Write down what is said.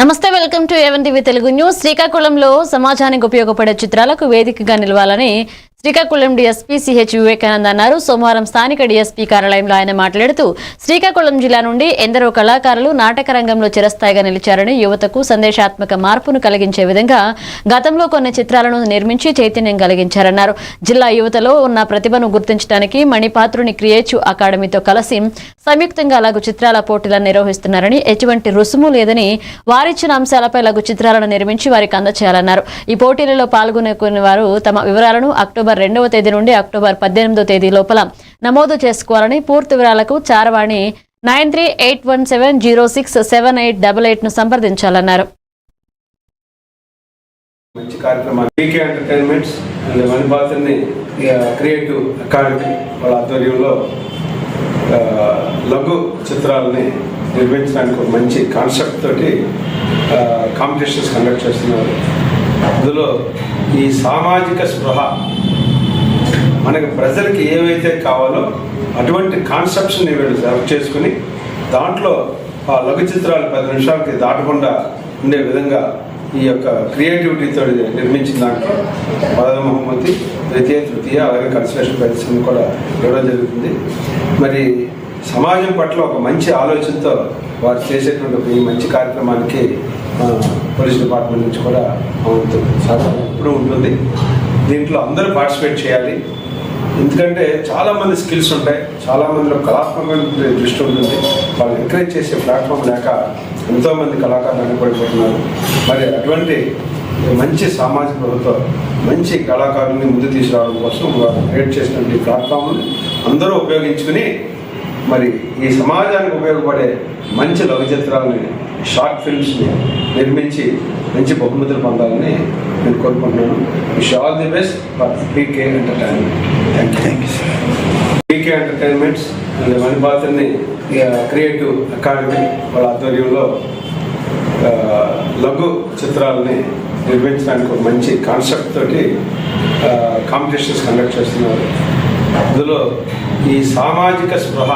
నమస్తే welcome to A one TV Telugu news. శ్రీకాకుళంలో సమాజానికి ఉపయోగపడే చిత్రాలకు వేదికగా నిలవాలని శ్రీకాకుళం డీఎస్పీ సిహెచ్ వివేకానంద్ అన్నారు. సోమవారం స్థానిక డీఎస్పీ కార్యాలయంలో ఆయన మాట్లాడుతూ శ్రీకాకుళం జిల్లా నుండి ఎందరో కళాకారులు నాటక రంగంలో చిరస్థాయిగా నిలిచారని యువతకు సందేశాత్మక మార్పును కలిగించే విధంగా గతంలో కొన్ని చిత్రాలను నిర్మించి చైతన్యం కలిగించారన్నారు. జిల్లా యువతలో ఉన్న ప్రతిభను గుర్తించడానికి మణిపాత్రుని క్రియేటివ్ అకాడమీతో కలిసి సంయుక్తంగా లఘు చిత్రాల పోటీలను నిర్వహిస్తున్నారని ఎటువంటి రుసుము లేదని వారిచ్చిన అంశాలపై లఘు చిత్రాలను నిర్మించి వారికి అందచేయాలన్నారు. ఈ పోటీలలో పాల్గొనే వారు తమ వివరాలను అక్టోబర్ అక్టోబర్ రెండవ తేదీ నుండి అక్టోబర్ పద్దెనిమిదో తేదీ లోపల నమోదు చేసుకోవాలని పూర్తి వివరాలకు చారవాణి nine three eight one seven zero six seven eight double eight సంప్రదించాలన్నారు. మంచి కార్యక్రమాలు. పీకే ఎంటర్టైన్మెంట్స్ అండ్ మణిపాత్రని క్రియేటివ్ అకాడమీ వాళ్ళ ఆధ్వర్యంలో లఘు చిత్రాలని నిర్మించడానికి ఒక మంచి కాన్సెప్ట్ తోటి కాంపిటీషన్స్ కండక్ట్ చేస్తున్నారు. అందులో ఈ సామాజిక స్పృహ మనకి ప్రజలకి ఏవైతే కావాలో అటువంటి కాన్సెప్ట్స్ని వీళ్ళు సెలెక్ట్ చేసుకుని దాంట్లో ఆ లఘు చిత్రాలు పది నిమిషాలకి దాటకుండా ఉండే విధంగా ఈ యొక్క క్రియేటివిటీతో నిర్మించిన దాంట్లో పదవ బహుమతి ద్వితీయ తృతీయ అలాగే కన్సలేషన్ ప్రదర్శన కూడా ఇవ్వడం జరుగుతుంది. మరి సమాజం పట్ల ఒక మంచి ఆలోచనతో వారు చేసేటువంటి ఈ మంచి కార్యక్రమానికి పోలీస్ డిపార్ట్మెంట్ నుంచి కూడా అవుతుంది సాధారణ ఎప్పుడూ ఉంటుంది. దీంట్లో అందరూ పార్టిసిపేట్ చేయాలి. ఎందుకంటే చాలామంది స్కిల్స్ ఉంటాయి చాలామందిలో కళాత్మకమైన దృష్టి ఉంటుంది. వాళ్ళు ఎంకరేజ్ చేసే ప్లాట్ఫామ్ లేక ఎంతోమంది కళాకారులు వెనకబడిపోతున్నారు. మరి అటువంటి మంచి సామాజిక ప్రభుత్వం మంచి కళాకారుల్ని ముందు తీసుకురావడం కోసం వారు క్రియేట్ చేసినటువంటి ప్లాట్ఫామ్ని అందరూ ఉపయోగించుకుని మరి ఈ సమాజానికి ఉపయోగపడే మంచి లఘు చిత్రాలని షార్ట్ ఫిల్మ్స్ని నిర్మించి మంచి బహుమతులు పొందాలని నేను కోరుకుంటున్నాను. Wish all the best for PK entertainment. Thank you thank you PK entertainments మణిపాత్రని creative academy వాళ్ళ ఆధ్వర్యంలో లఘు చిత్రాలని నిర్మించడానికి ఒక మంచి కాన్సెప్ట్ తోటి కాంపిటీషన్స్ కండక్ట్ చేస్తున్నారు. అందులో ఈ సామాజిక స్పృహ